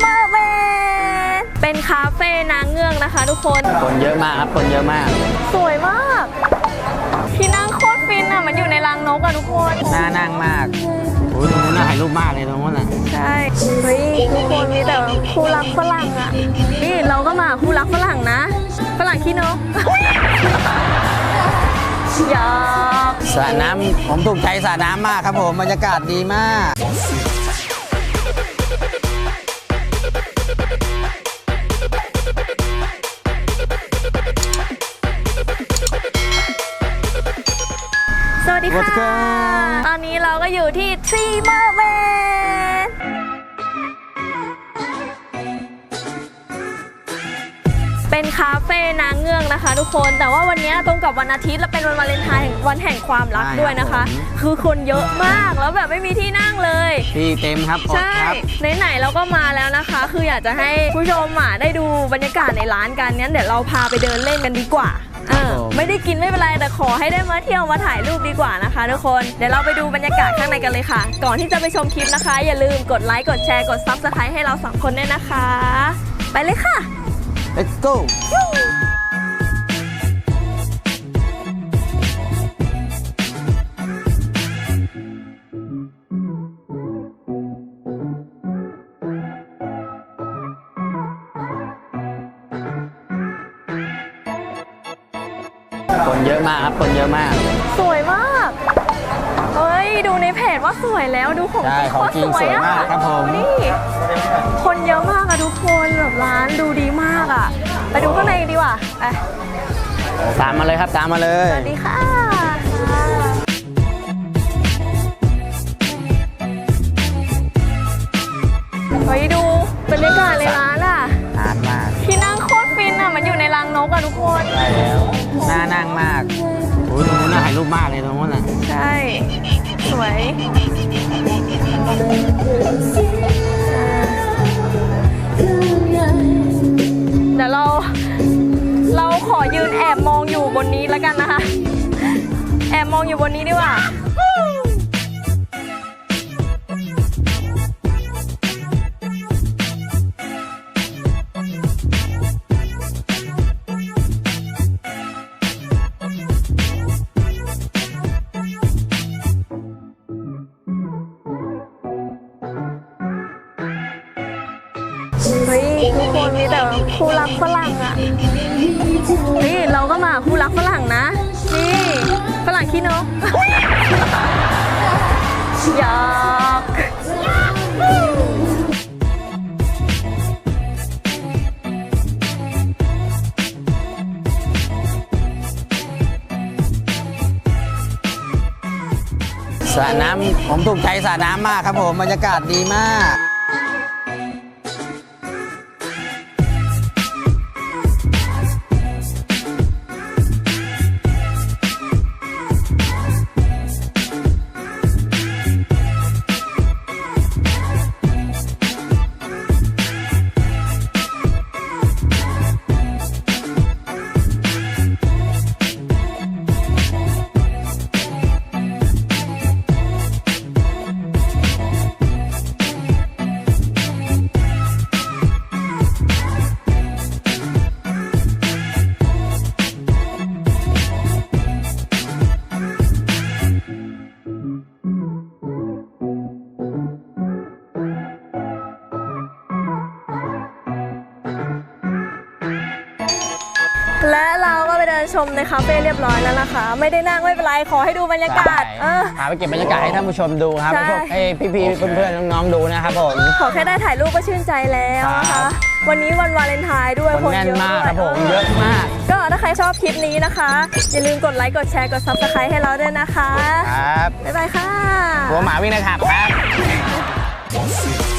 เมอร์แมนเป็นคาเฟ่นางเงือกนะคะทุกคน คนเยอะมากครับ คนเยอะมาก สวยมาก ที่นั่งโคตรฟินอะ มันอยู่ในรังนกอะทุกคนน่านั่งมากโอ้ยตรงนู้นน่าถ่ายรูปมากเลยตรงนู้นน่ะใช่เฮ้ยทุกคนมีแต่คู่รักฝรั่งอะ นี่เราก็มาคู่รักฝรั่งนะ ฝรั่งขี้นกหยอกสระน้ำผมถูกใจสระน้ำมากครับผมบรรยากาศดีมาก สวัสดีสวัสดีครัค่ะบตอนนี้เราก็อยู่ที่ทรีเมอร์แมนเป็นคาเฟ่นางเงือกนะคะ ทุกคน แต่ว่าวันนี้ตรงกับวันอาทิตย์และเป็นวันวาเลนไทน์วันแห่งความรักด้วยนะคะ คือคนเยอะมากแล้วแบบไม่มีที่นั่งเลย ที่เต็มครับอดใช่ครับไหนๆเราก็มาแล้วนะคะ คืออยากจะให้ผู้ชมอะได้ดูบรรยากาศในร้านกันงั้นเดี๋ยวเราพาไปเดินเล่นกันดีกว่า เออไม่ได้กินไม่เป็นไรแต่ขอให้ได้มาเที่ยวมาถ่ายรูปดีกว่านะคะทุกคนเดี๋ยวเราไปดูบรรยากาศข้างในกันเลยค่ะ ก่อนที่จะไปชมคลิปนะคะ อย่าลืมกดไลค์กดแชร์กด subscribe ให้เราสองคนด้วยนะคะ ไปเลยค่ะ let's go คนเยอะมากครับคนเยอะมาก สวยมาก เฮ้ย ดูในเพจว่าสวยแล้วดูของใช่จริงของจริงโคตสวยมากครับผม นี่คนเยอะมากอะทุกคนแบบร้านดูดีมากอะไปดูข้างในกันดีกว่าไป ตามมาเลยครับตามมาเลย สวัสดีค่ะ เฮ้ยดูบรรยากาศในร้านอะนานมากที่นั่งโคตรฟินอะมันอยู่ในรังนกอะทุกคนใช่แล้ว น่านั่งมากโอ้ยตรงนู้นน่าถ่ายรูปมากเลยตรงนู้นน่ะใช่ สวยเดี๋ยวเรา เราขอยืนแอบมองอยู่บนนี้แล้วกันนะคะ แอบมองอยู่บนนี้ดีกว่า เฮ้ยทุกคนมีแต่คู่รักฝรั่งอะนี่เราก็มาคู่รักฝรั่งนะ นี่ฝรั่งขี้นกหยอกสระน้ำผมถูกใจสระน้ำมากครับผมบรรยากาศดีมาก ชมในคาเฟ่เรียบร้อยแล้วนะคะ ไม่ได้นั่งไม่เป็นไรขอให้ดูบรรยากาศเออพาไปเก็บบรรยากาศให้ท่านผู้ชมดูครับใช่ ให้พวกให้พี่ๆ เพื่อนๆ น้องๆ ดูนะครับผม ขอแค่ได้ถ่ายรูปก็ชื่นใจแล้วนะครัคะ บ วันนี้วันวาเลนไทน์ด้วยคนแน่นเยอะมากด้วยครับผมเออเยอะมาก ก็ถ้าใครชอบคลิปนี้นะคะ อย่าลืมกดไลค์กดแชร์กด subscribe ให้เราด้วยนะคะ ครับ บ๊ายบายค่ะ หัวหมาวิ่งนะครับครับ